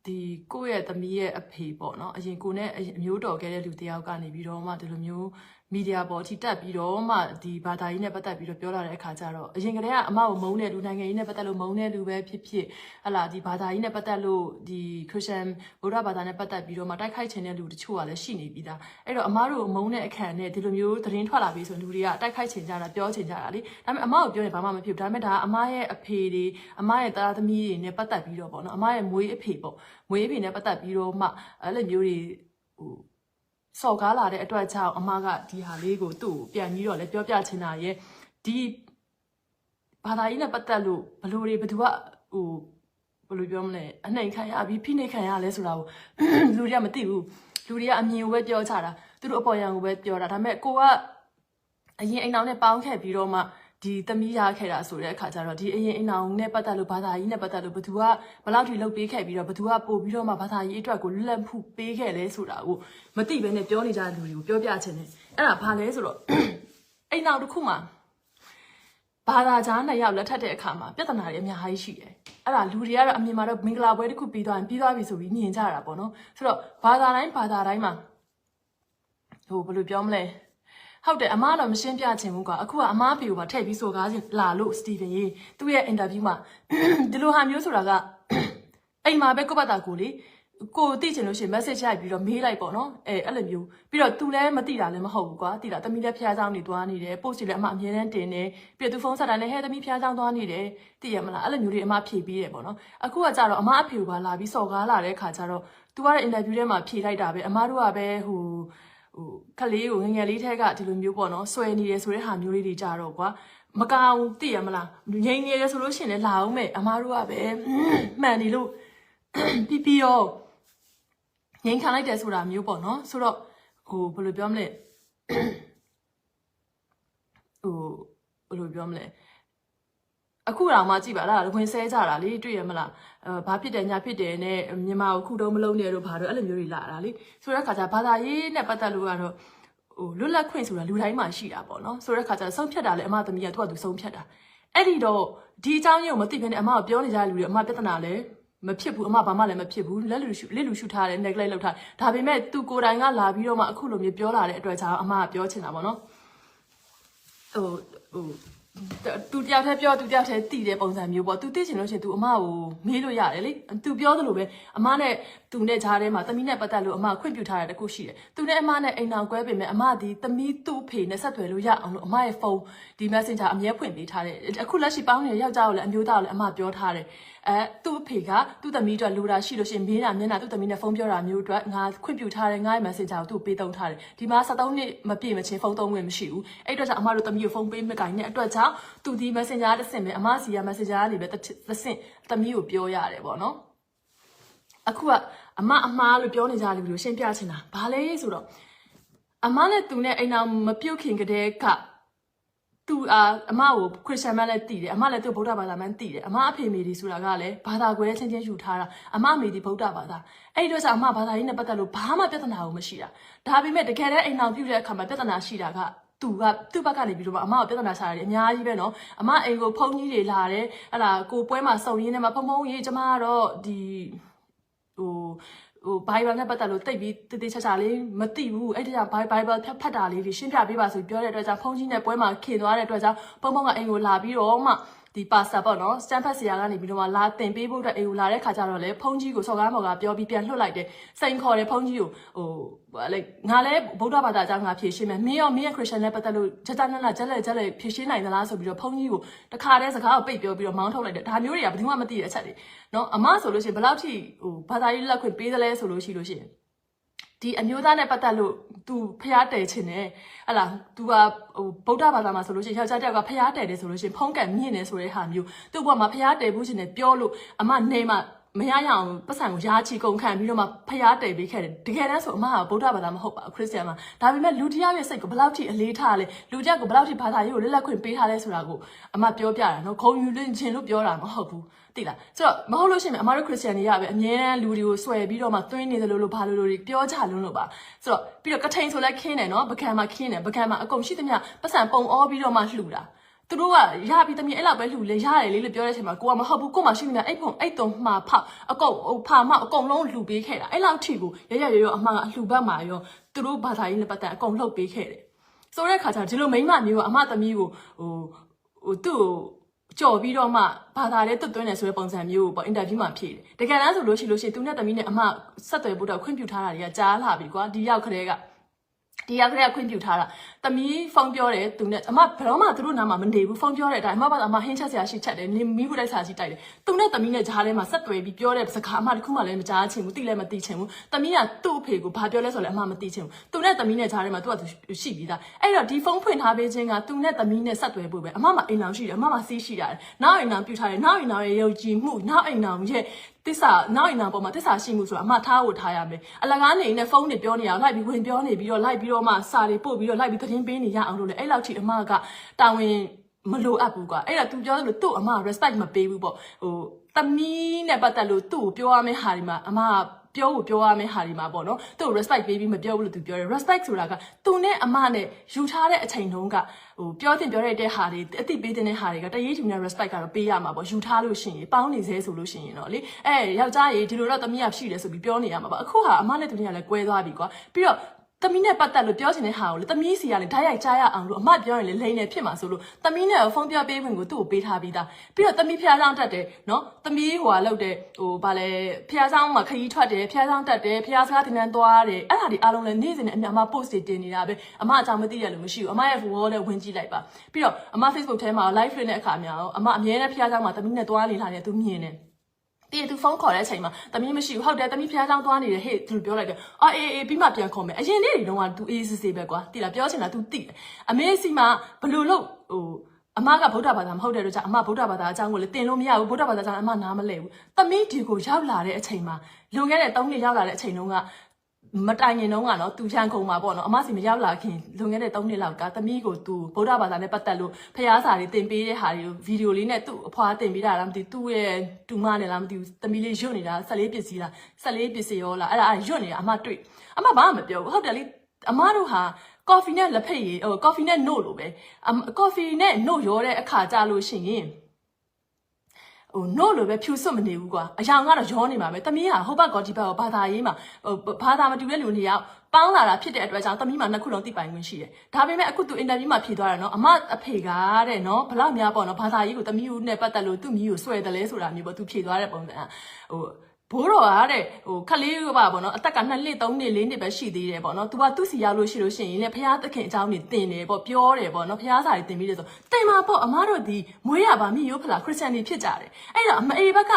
Speaker 3: ဒီကိုယ့်ရဲ့သမီးရဲ့အဖေပေါ့နော်အရင်ကိုနဲ့အရင်အမျိုးတော်ခဲ့တဲ့လူတစ်ယောက်ကနေပြီးတော့မှဒီလိုမျိုး မီဒီယာပေါ်အထိတက်ပြီးတော့မှဒီဘာသာရေးနဲ့ပတ်သက်ပြီးတော့ပြောလာတဲ့အခါကျတော့အရင်ကတည်းကအမကိုမုန်းတဲ့လူနိုင်ငံရေးနဲ့ပတ်သက်လို့မုန်းတဲ့လူပဲဖြစ်ဖြစ်ဟလာဒီဘာသာရေးနဲ့ပတ်သက်လို့ဒီခရစ်ယာန်ဗုဒ္ဓဘာသာနဲ့ပတ်သက်ပြီးတော့မှတိုက်ခိုက်ခြင်းတဲ့လူတချို့ကလည်းရှိနေပြီးသားအဲ့တော့အမတို့မုန်းတဲ့အခါနဲ့ဒီလိုမျိုးသတင်းထွက်လာပြီးဆိုရင်လူတွေကတိုက်ခိုက်ခြင်းကြတာပြောခြင်းကြတာလေဒါပေမဲ့အမကိုပြောရင်ဘာမှမဖြစ်ဘူးဒါပေမဲ့ဒါကအမရဲ့အဖေတွေအမရဲ့သားသမီးတွေနဲ့ပတ်သက်ပြီးတော့ပေါ့နော်အမရဲ့မွေးအဖေပေါ့မွေးအဖေနဲ့ပတ်သက်ပြီးတော့မှအဲ့လိုမျိုးတွေဟို စော်ကားလာတဲ့အတွက်ကြောင့်အမကဒီဟာလေးကိုသူ့ကိုပြန်ပြီးတော့လည်းပြောပြချင်တာရဲ့ဒီဘာသာရေးနဲ့ပတ်သက်လို့ဘလို့တွေဘသူကဟိုဘယ်လိုပြောမလဲအနှိမ်ခံရပြီးဖိနှိပ်ခံရလဲဆိုတာကိုလူတွေကမသိဘူးလူတွေကအမြင်ကိုပဲပြောချတာသူတို့အပေါ်ယံကိုပဲပြောတာဒါပေမဲ့ကိုကအရင်အိမ်အောင်နဲ့ပေါင်းခဲ့ပြီးတော့မှ ဒီသမီးရခဲ့တာဆိုတဲ့အခါကျတော့ဒီအရင်အိမ်အောင်နဲ့ပတ်သက်လို့ဘာသာရေးနဲ့ပတ်သက်လို့ဘသူကဘယ်လောက်ထိလုပ်ပေးခဲ့ပြီးတော့ဘသူကပို့ပြီးတော့မှဘာသာရေးအတွက်ကိုလွတ်လပ်မှုပေးခဲ့လဲဆိုတာကိုမသိဘဲနဲ့ပြောနေကြတဲ့လူတွေကိုပြောပြချင်တယ်အဲ့ဒါဘာလဲဆိုတော့အိမ်အောင်တစ်ခုမှာဘာသာကြားနှစ်ယောက်လက်ထပ်တဲ့အခါမှာပြဿနာတွေအများကြီးရှိတယ်။အဲ့ဒါလူတွေကတော့အမြင်မှာတော့မင်္ဂလာပွဲတစ်ခုပြီးသွားရင်ပြီးသွားပြီဆိုပြီးမြင်ကြတာပေါ့နော်။ဆိုတော့ဘာသာတိုင်းဘာသာတိုင်းမှာဟိုဘယ်လိုပြောမလဲ။ ဟုတ်တယ်အမတော့မရှင်းပြချင်ဘူးကွာအခုကအမဖေကိုပါထည့်ပြီးဆိုကားချင်းလာလို့စတီဗင်ရေသူ့ရဲ့အင်တာဗျူးမှာဒီလိုဟာမျိုးဆိုတာကအိမ်မှာပဲကိုပတ်တာကိုလေကိုသိချင်လို့ရှိရင် message ရိုက်ပြီးတော့မေးလိုက်ပေါ့နော်အဲအဲ့လိုမျိုးပြီးတော့ तू လည်းမသိတာလည်းမဟုတ်ဘူးကွာသိတာတမီးလည်းဖျားဆောင်နေသွားနေတယ် post တွေလည်းအမအမြဲတမ်းတင်နေပြီးတော့ तू ဖုန်းဆက်တာလည်းဟဲ့တမီးဖျားဆောင်သွားနေတယ်သိရမလားအဲ့လိုမျိုးတွေအမဖြေပြီးတယ်ပေါ့နော်အခုကကြတော့အမအဖေကလာပြီးစော်ကားလာတဲ့ခါကျတော့ तू ကလည်း interview ထဲမှာဖြေလိုက်တာပဲအမတို့ကပဲဟို ဟိုခလေးကိုငယ်ငယ်လေးထဲကဒီလိုမျိုးပေါ့နော်ဆွဲနေတယ်ဆိုတဲ့ဟာမျိုးလေးတွေကြတော့ကွာမကောင်းသိရမလားငိမ့်နေရဆိုလို့ရှိရင်လည်းလာအောင်မယ်အမတို့ကပဲမှန်နေလို့ပြီးပြီးရောငိန်ခံလိုက်တယ်ဆိုတာမျိုးပေါ့နော်ဆိုတော့ဟိုဘယ်လိုပြောမလဲဟိုဘယ်လိုပြောမလဲ အခုတော့မှကြည့်ပါလားဝင်ဆဲကြတာလေတွေ့ရမလားအဲဘာဖြစ်တယ်ညာဖြစ်တယ်နဲ့မြန်မာကိုခုတုံးမလုံးနဲ့တို့ဘာတို့အဲ့လိုမျိုးတွေလာတာလေဆိုတဲ့ခါကျဘာသာရေးနဲ့ပတ်သက်လို့ကတော့ဟိုလွတ်လပ်ခွင့်ဆိုတာလူတိုင်းမှာရှိတာပေါ့နော်ဆိုတဲ့ခါကျဆုံးဖြတ်တာလေအမသမီးကသူကသူဆုံးဖြတ်တာအဲ့ဒီတော့ဒီအကြောင်းကြီးကိုမသိဘဲနဲ့အမကပြောနေကြတဲ့လူတွေအမပြဿနာလဲမဖြစ်ဘူးအမဘာမှလည်းမဖြစ်ဘူးလက်လူရှုလက်လူရှုထားတယ် neglect လုပ်ထားဒါပေမဲ့သူကိုယ်တိုင်ကလာပြီးတော့မှအခုလိုမျိုးပြောလာတဲ့အတွက်ကြောင့်အမကပြောချင်တာပေါ့နော်ဟိုဟို သူတယောက်တည်းပြောသူတယောက်တည်းတည်တဲ့ပုံစံမျိုးပေါ့သူသိချင်လို့ရှိရင်သူအမကိုမေးလို့ရတယ်လေသူပြောသလိုပဲအမနဲ့သူနဲ့ဂျားထဲမှာတမီးနဲ့ပတ်သက်လို့အမခွင့်ပြုထားတဲ့တခုရှိတယ်သူနဲ့အမနဲ့အိမ်အောင်ကွဲပေမဲ့အမဒီတမီးသူ့ဖေနဲ့ဆက်သွယ်လို့ရအောင်လို့အမရဲ့ဖုန်းဒီ messenger အမြဲဖွင့်ပေးထားတယ်အခုလက်ရှိပေါင်းနေတဲ့ယောက်ျားကိုလည်းအမျိုးသားကိုလည်းအမပြောထားတယ်အဲသူ့အဖေကသူ့သမီးအတွက်လိုတာရှိလို့ရှိရင်မေးတာမျက်နှာသူ့သမီးနဲ့ဖုန်းပြောတာမျိုးအတွက်ငါခွင့်ပြုထားတယ်ငါ့ရဲ့ messenger ကိုသူ့ပေးသုံးထားတယ်ဒီမှာ73နှစ်မပြည့်မချင်းဖုန်းသုံးခွင့်မရှိဘူးအဲ့အတွက်ကြောင့်အမတို့သမီးကိုဖုန်းပေးမကင်တဲ့အတွက်ကြောင့်သူဒီ messenger တစ်ဆင့်ပဲအမစီက messenger ကနေပဲတစ်ဆင့်သမီးကိုပြောရတယ်ပေါ့နော် အခုကအမအမားလို့ပြောနေကြတယ်လို့ရှင်းပြချင်တာဘာလဲဆိုတော့အမနဲ့သူနဲ့အိမ်အောင်မပြုတ်ခင်ကတည်းကသူအာအမကိုခရစ်ယာန်မန်လည်းတည်တယ်အမလည်းသူဗုဒ္ဓဘာသာမန်တည်တယ်အမအဖေမေဒီဆိုတာကလည်းဘာသာကွဲချင်းချင်းယူထားတာအမမေဒီဗုဒ္ဓဘာသာအဲ့ဒီတော့ဆိုအမဘာသာရေးနဲ့ပတ်သက်လို့ဘာမှပြဿနာကိုမရှိတာဒါပေမဲ့တကယ်တမ်းအိမ်အောင်ပြုတဲ့အခါမှာပြဿနာရှိတာကသူကသူ့ဘက်ကနေပြီးတော့အမကိုပြဿနာရှာတယ်အများကြီးပဲနော်အမအိမ်ကိုဖုန်းကြီးတွေလာတယ်ဟလာကိုပွဲမှာစုံရင်းနဲ့မှာဖုံဖုံရေးကျမကတော့ဒီ ဟိုဟို Bible နဲ့ပတ်သက်လို့တိတ်ပြီးတည်တည်ချာချာလေးမသိဘူးအဲ့ဒီက Bible ဖတ်ဖတ်တာလေးတွေရှင်းပြပေးပါဆိုပြောတဲ့အတွက်ကြောင့်ဖုန်းကြီးနဲ့ပွဲမှာခေသွားတဲ့အတွက်ကြောင့်ပုံပုံကအိမ်ကိုလာပြီးတော့မှ ဒီပါစာပေါ့နော်စတန်ဖတ်ဆရာကနေပြီးတော့မှလာတင်ပေးဖို့အတွက်အိမ်ကိုလာတဲ့ခါကျတော့လေဖုန်းကြီးကိုစော်ကားမော်ကပြောပြီးပြန်လွှတ်လိုက်တယ်စိန်ခေါ်တယ်ဖုန်းကြီးကိုဟိုလေငါလည်းဗုဒ္ဓဘာသာအကြောင်းငါဖြေရှင်းမယ်မင်းရောမင်းရဲ့ခရစ်ယာန်နဲ့ပတ်သက်လို့ဂျတနနဂျက်လက်ဂျက်လက်ဖြေရှင်းနိုင်သလားဆိုပြီးတော့ဖုန်းကြီးကိုတခါတည်းစကားကိုပိတ်ပြောပြီးတော့မောင်းထုတ်လိုက်တယ်ဒါမျိုးတွေကဘယ်သူမှမသိတဲ့အချက်တွေနော်အမဆိုလို့ရှိရင်ဘယ်လောက်ထိဟိုဘာသာရေးလက်ခွင့်ပေးသလဲဆိုလို့ရှိလို့ရှိရင် ဒီအမျိုးသားနဲ့ပတ်သက်လို့ तू ဖျားတယ်ချင်တယ်ဟလာ तू ကဟိုဗုဒ္ဓဘာသာမှာဆိုလို့ရှိရင်ယောက်ျားတစ်ယောက်ကဖျားတယ်တယ်ဆိုလို့ရှိရင်ဖုံးကန်မြင့်တယ်ဆိုတဲ့ဟာမျိုးသူ့ဘဝမှာဖျားတယ်ဘူးချင်တယ်ပြောလို့အမနေမှာ မရရအောင်ပတ်စံကိုရာချီကုန်ခံပြီးတော့မှဖျားတယ်ပေးခဲ့တယ်တကယ်တမ်းဆိုအမကဗုဒ္ဓဘာသာမဟုတ်ပါဘူးခရစ်ယာန်မှာဒါပေမဲ့လူတစ်ယောက်ရဲ့စိတ်ကိုဘယ်လောက်ထိအလေးထားလဲလူတစ်ယောက်ကိုဘယ်လောက်ထိဘာသာရေးကိုလက်လက်ခွင့်ပေးထားလဲဆိုတာကိုအမပြောပြတာနော်ခုံယူလင်းခြင်းလို့ပြောတာမဟုတ်ဘူးသိလားဆိုတော့မဟုတ်လို့ရှိရင်အမတို့ခရစ်ယာန်တွေကပဲအမြဲတမ်းလူတွေကိုဆွဲပြီးတော့မှသွင်းနေတယ်လို့လို့ဘာလို့လို့ပြောကြလုံးလို့ပါဆိုတော့ပြီးတော့ကထိန်ဆိုလဲခင်းတယ်နော်ပကံမှာခင်းတယ်ပကံမှာအကုန်ရှိသမျှပတ်စံပုံအောပြီးတော့မှလှူတာ သူတို့ကရပြီးတမီးအဲ့လောက်ပဲလှူလေရတယ်လေလို့ပြောတဲ့အချိန်မှာကိုကမဟုတ်ဘူးကိုမှရှိနေတယ်အဲ့ဖုံအဲ့တုံမှာဖောက်အကုန်ဟိုဖာမအကုန်လုံးလှူပေးခဲ့တာအဲ့လောက်ထိကိုရရရရအမှန်ကအလှူဘက်မှာရောသူတို့ဘာသာရေးနဲ့ပတ်သက်အကုန်လှုပ်ပေးခဲ့တယ်ဆိုတဲ့ခါကျဒီလိုမိန်းမမျိုးကအမသမီးကိုဟိုဟိုသူ့ကိုကြော်ပြီးတော့မှဘာသာလေးတွတ်သွင်းတယ်ဆိုတဲ့ပုံစံမျိုးကိုပေါ့အင်တာဗျူးမှာဖြေတယ်တကယ်တမ်းဆိုလို့ရှိလို့ရှိရင်သူနဲ့သမီးနဲ့အမဆက်သွယ်ဖို့တော့ခွင့်ပြုထားတာတွေကကြားလာပြီကွာဒီရောက်ခရဲက ဒီရက်ကလေးကခွင့်ပြုထားတာတမီးဖုန်းပြောတယ်သူနဲ့အမဘယ်တော့မှသူတို့နားမှာမနေဘူးဖုန်းပြောတဲ့အတိုင်းအမဘာအမဟင်းချက်ဆရာရှိချက်တယ်နေမီးဘူးတိုက်ဆရာရှိတိုက်တယ်သူနဲ့တမီးနဲ့ဂျားထဲမှာဆက်သွယ်ပြီးပြောတဲ့စကားအမတခုမှလည်းမကြားချင်ဘူးတိလည်းမသိချင်ဘူးတမီးကသူ့အဖေကိုဘာပြောလဲဆိုလဲအမမသိချင်ဘူးသူနဲ့တမီးနဲ့ဂျားထဲမှာသူကသူရှိပြီးသားအဲ့တော့ဒီဖုန်းဖွင့်ထားပေးခြင်းကသူနဲ့တမီးနဲ့ဆက်သွယ်ဖို့ပဲအမမှာအိမ်လောင်ရှိတယ်အမမှာစီးရှိရတယ်နောက်အိမ်လောင်ပြုထားတယ်နောက်အိမ်လောင်ရဲ့ယုံကြည်မှုနောက်အိမ်လောင်ရဲ့တစ္ဆာနောက်အိမ်နာပေါ်မှာတစ္ဆာရှိမှုဆိုတာအမထားဖို့ထားရမယ်အလကားနေနဲ့ဖုန်းတွေပြောနေရအောင်လိုက်ပြီးဝင်ပြောနေပြီးတော့လိုက်ပြီးတော့မှစာတွေပို့ပြီးတော့လိုက်ပြီးသတင်းပေးနေရအောင်လို့လေအဲ့လောက်ထိအမကတာဝန်မလိုအပ်ဘူးကွာအဲ့ဒါ तू ပြောတယ်လို့သူ့အမ respect မပေးဘူးပေါ့ဟိုတမီးနဲ့ပတ်သက်လို့သူ့ကိုပြောရမယ့်ဟာဒီမှာအမက ပြောဖို့ပြောရမယ့်ဟာဒီမှာပေါ့နော်သူ့ကို respect ပေးပြီးမပြောဘူးလို့သူပြောတယ် respect ဆိုတာကသူနဲ့အမနဲ့ယူထားတဲ့အချိန်တုန်းကဟိုပြောတင်ပြောရတဲ့ဟာတွေအတိပေးတဲ့ဟာတွေကတရေးထူနဲ့ respect ကတော့ပေးရမှာပေါ့ယူထားလို့ရှိရင်ပေါင်းနေသေးဆိုလို့ရှိရင်တော့လေအဲယောက်ျားကြီးဒီလိုတော့တမီးကရှိတယ်ဆိုပြီးပြောနေရမှာပေါ့အခုဟာအမနဲ့တမီးကလည်းကွဲသွားပြီကွာပြီးတော့ တမီးနဲ့ပတ်သက်လို့ပြောချင်တဲ့ဟာကိုလေတမီးစီကလည်းဓာတ်ရိုက်ကြားရအောင်လို့အမပြောရင်လေလိမ့်နေဖြစ်မှာဆိုလို့တမီးနဲ့ဖုန်းပြပေးဝင်ကိုသူ့ကိုပေးထားပြီးသားပြီးတော့တမီးဖျားဆောင်တက်တယ်နော်တမီးဟိုဟာလောက်တယ်ဟိုဗာလဲဖျားဆောင်မှာခရီးထွက်တယ်ဖျားဆောင်တက်တယ်ဖျားစကားတင်တန်းသွားတယ်အဲ့ဒါဒီအားလုံးလည်းနေ့စဉ်နဲ့အမြအမ post တွေတင်နေတာပဲအမအကြောင်းမသိရလို့မရှိဘူးအမရဲ့ wall နဲ့ဝင်ကြည့်လိုက်ပါပြီးတော့အမ Facebook ထဲမှာ live လွှင့်တဲ့အခါများရောအမအမြဲတမ်းဖျားဆောင်မှာတမီးနဲ့သွားနေလာတယ်သူမြင်တယ် တည့်သူဖုန်းခေါ်တဲ့အချိန်မှာတမီးမရှိဘူးဟုတ်တယ်တမီးဖျားချောင်းသွားနေတယ်ဟေ့သူပြောလိုက်တယ်အာအေးအေးပြီးမှပြန်ခေါ်မယ်အရင်နေ့တွေတုန်းက तू အေးစစ်စစ်ပဲကွာတိလားပြောချင်တာ तू တိတယ်အမေစီမှာဘလို့လို့ဟိုအမကဗုဒ္ဓဘာသာမဟုတ်တဲ့တော့じゃအမဗုဒ္ဓဘာသာအကြောင်းကိုလည်းတင်လို့မရဘူးဗုဒ္ဓဘာသာအကြောင်းအမနားမလဲဘူးတမီးဒီကိုရောက်လာတဲ့အချိန်မှာလွန်ခဲ့တဲ့၃နှစ်ရောက်လာတဲ့အချိန်တုန်းက မတိုင်ရင်တော့ကနော်သူချန်ခုံမှာပေါ့နော်အမစီမရောက်လာခင်လွန်ခဲ့တဲ့၃နှစ်လောက်ကတမီးကိုသူဗုဒ္ဓဘာသာနဲ့ပတ်သက်လို့ဖျားစာတွေတင်ပေးတဲ့ဟာတွေကိုဗီဒီယိုလေးနဲ့သူ့အဖွားတင်ပေးတာလားမသိဘူးသူ့ရဲ့တူမနဲ့လားမသိဘူးတမီးလေးရွတ်နေတာဆက်လေးပစ္စည်းလားဆက်လေးပစ္စည်းရောလားအဲ့ဒါအဲ့ရွတ်နေတာအမတွေ့အမဘာမှမပြောဘူးဟုတ်တယ်လေအမတို့ဟာကော်ဖီနဲ့လက်ဖက်ရည်ဟိုကော်ဖီနဲ့နို့လို့ပဲအမကော်ဖီနဲ့နို့ရောတဲ့အခါကြာလို့ရှိရင် ဟို no လို့ပဲဖြူစွတ်မနေဘူးကွာအယောင်ကတော့ရောနေမှာပဲတမီးကဟိုဘက်ကောဒီဘက်ကောဘာသာရေးမှာဟိုဘာသာမတူတဲ့လူတွေရောက်ပေါင်းလာတာဖြစ်တဲ့အတွက်ကြောင့်တမီးမှာနှစ်ခုလုံးသိပိုင်ခွင့်ရှိတယ်ဒါပေမဲ့အခုသူအင်တာဗျူးမှာဖြေသွားတယ်နော်အမအဖေကတဲ့နော်ဘလောက်များပေါ့နော်ဘာသာရေးကိုတမီးကိုနဲ့ပတ်သက်လို့သူ့မီးကိုဆွဲတယ်လဲဆိုတာမျိုးပေါ့သူဖြေသွားတဲ့ပုံစံဟို ဘိုးတော်ကတဲ့ဟိုခလေးရောပါပေါ့နော်အသက်က2နှစ်3နှစ်4နှစ်ပဲရှိသေးတယ်ပေါ့နော်။ तू ကသူ့စီရောက်လို့ရှိလို့ရှိရင်လည်းဖရာသခင်အကြောင်းနေတင်တယ်ပေါ့ပြောတယ်ပေါ့နော်။ဖရာစာတွေတင်ပြီးတယ်ဆိုတင်ပါပေါ့အမတို့ဒီမွေးရပါမိရိုးဖလားခရစ်စတန်တွေဖြစ်ကြတယ်။အဲ့တော့အမအေဘက်က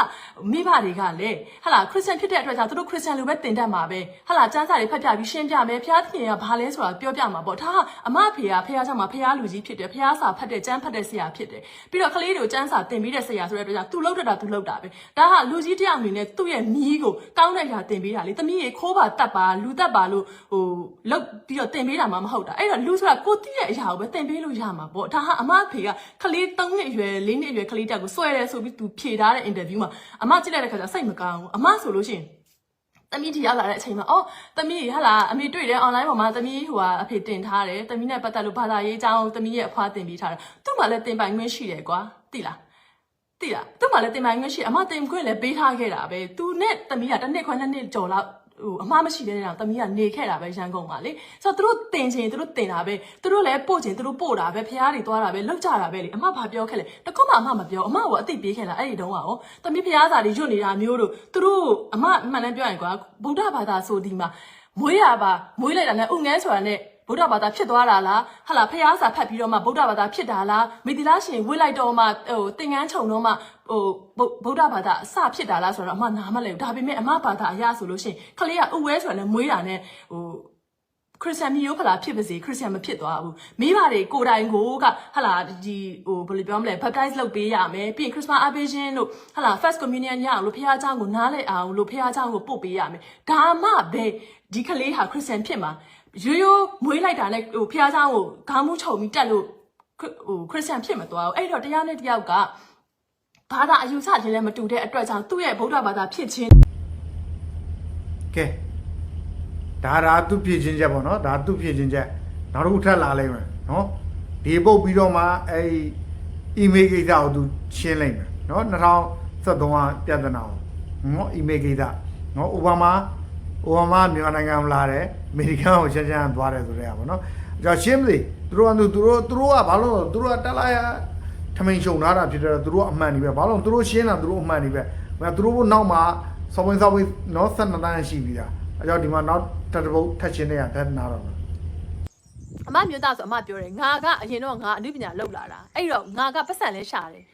Speaker 3: မိဘတွေကလည်းဟလာခရစ်စတန်ဖြစ်တဲ့အတွက်ကြောင့်သူတို့ခရစ်စတန်လိုပဲတင်တတ်မှာပဲ။ဟလာစံစာတွေဖတ်ပြပြီးရှင်းပြမယ်ဖရာသခင်ကဘာလဲဆိုတာပြောပြမှာပေါ့။ဒါကအမဖေကဖရာကြောင့်မဖရာလူကြီးဖြစ်တယ်ဖရာစာဖတ်တဲ့စံဖတ်တဲ့ဆရာဖြစ်တယ်။ပြီးတော့ခလေးတို့စံစာတင်ပြီးတဲ့ဆရာဆိုတဲ့အတွက်ကြောင့် तू လောက်တတာ तू လောက်တာပဲ။ဒါကလူကြီးတယောက်အနေနဲ့သူ့ရဲ့မြီးကိုကောင်းတဲ့ຢာတင်ပေးတာလေ။တမီးရေခိုးပါတတ်ပါလူတတ်ပါလို့ဟိုလောက်ပြီးတော့တင်ပေးတာမှမဟုတ်တာ။အဲ့တော့လူဆိုတာကိုတိရဲ့အရာကိုပဲတင်ပေးလို့ရမှာပေါ့။ဒါဟာအမဖေကကလေး၃နှစ်အရွယ်၄နှစ်အရွယ်ကလေးတက်ကိုစွဲတယ်ဆိုပြီး तू ဖြေထားတဲ့ interview မှာအမကြည့်လိုက်တဲ့ခါကျစိတ်မကောင်းဘူး။အမဆိုလို့ရှိရင်တမီးဒီရောက်လာတဲ့အချိန်မှာအော်တမီးဟာလာအမေတွေ့တယ် online ပေါ်မှာတမီးဟိုဟာအဖေတင်ထားတယ်တမီးနဲ့ပတ်သက်လို့ဘာသာရေးအကြောင်းတမီးရဲ့အဖွားတင်ပေးထားတယ်သူ့မှာလည်းတင်ပိုင်ခွင့်ရှိတယ်ကွာသိလား သိလားသူ့မှာလည်းတင်ပိုင်ခွင့်ရှိအမတင်ခွင့်လည်းပေးထားခဲ့တာပဲသူနဲ့တမီးကတစ်နှစ်ခွဲနှစ်နှစ်ကျော်လောက်ဟိုအမှားမရှိတဲ့နေရာတမီးကနေခဲ့တာပဲရန်ကုန်မှာလေဆိုတော့သူတို့တင်ချင်သူတို့တင်တာပဲသူတို့လည်းပို့ချင်သူတို့ပို့တာပဲဖះတွေသွားတာပဲလောက်ကြတာပဲလေအမဘာပြောခဲ့လဲတခုမှအမမပြောအမကအသိပေးခဲ့လားအဲ့ဒီတုန်းကရောတမီးဖះစာတွေညွတ်နေတာမျိုးတို့သူတို့အမမှန်တမ်းပြောရင်ကွာဗုဒ္ဓဘာသာဆိုဒီမှာမွေးရပါမွေးလိုက်တာနဲ့ဥငန်းဆိုတာနဲ့ ဗုဒ္ဓဘာသာဖြစ်သွားတာလားဟာလာဖះစာဖတ်ပြီးတော့မှဗုဒ္ဓဘာသာဖြစ်တာလားမေတီလားရှင်ဝိလိုက်တော့မှဟိုသင်္ကန်းခြုံတော့မှဟိုဗုဒ္ဓဘာသာအစဖြစ်တာလားဆိုတော့အမနားမလဲဘူးဒါပေမဲ့အမဘာသာအရဆိုလို့ရှိရင်ခလေးကဥဝဲဆိုတာနဲ့မွေးတာနဲ့ဟို ခရစ်စတန်မျိုးဖလားဖြစ်ပါစေခရစ်စတန်မဖြစ်သွားဘူးမိဘတွေကိုယ်တိုင်ကိုကဟလာဒီဟိုဘယ်လိုပြောမလဲ baptize လုပ်ပေးရမယ်ပြီးရင် Christmas abbation လို့ဟလာ first communion ရအောင်လို့ဖခင်เจ้าကိုနားလဲအောင်လို့ဖခင်เจ้าကိုပို့ပေးရမယ်ဒါမှပဲဒီကလေးဟာခရစ်စတန်ဖြစ်မှာ ရိုးရိုးမွေးလိုက်တာနဲ့ဟိုဖျားဆောင်ကိုခေါင်းမူးချုံပြီးတက်လို့ဟိုခရစ်ယာန်ဖြစ်မသွားဘူးအဲ့တော့တရားနဲ့တယောက်ကဘာသာအယူဆခြင်းလည်းမတူတဲ့အတွက်ကြောင့်သူ့ရဲ့ဗုဒ္ဓဘာသာဖြစ်ခြင်း
Speaker 1: ကဲဒါရာသူဖြစ်ခြင်းချက်ပေါ့နော်ဒါသူဖြစ်ခြင်းချက်နောက်တစ်ခုထပ်လာလိမ့်မယ်နော်ဒီပုတ်ပြီးတော့မှအဲ့ email ကိစ္စကိုသူရှင်းလိုက်မယ်နော်2013ပြဿနာကိုနော် email ကိစ္စနော်ဥပမာ အိုဘားမားမြန်မာနိုင်ငံမှာလာတယ်အမေရိကန်ကိုရှင်းရှင်းသွားတယ်ဆိုတဲ့ဟာပေါ့နော်အကြောင်းရှင်းမလို့သူတို့ကသူတို့သူတို့ကဘာလို့လဲသူတို့ကတက်လာရထမိန်ရှုံထားတာဖြစ်တယ်သူတို့ကအမှန်ကြီးပဲဘာလို့လဲသူတို့ရှင်းတာသူတို့အမှန်ကြီးပဲဒါသူတို့ဘုနောက်မှာစောဝင်စောဝင်နော်12တန်းရှိပြီလားအကြောင်းဒီမှာနောက်တက်တပုတ်ထက်ချင်းတွေကတက်နာတော့
Speaker 3: အမမျိုးသားဆိုအမပြောတယ်ငါကအရင်တော့ငါအနုပညာလောက်လာတာအဲ့တော့ငါကပတ်စံလဲရှာတယ်